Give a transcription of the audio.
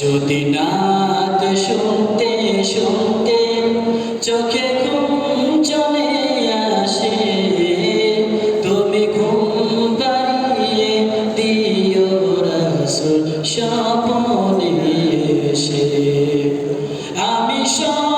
যদি নাত শুনতে শুনতে চোখে ঘুম চলে আসে, তুমি ঘুম পাড়িয়ে দিও রাসুল স্বপনে এসে। আমি সব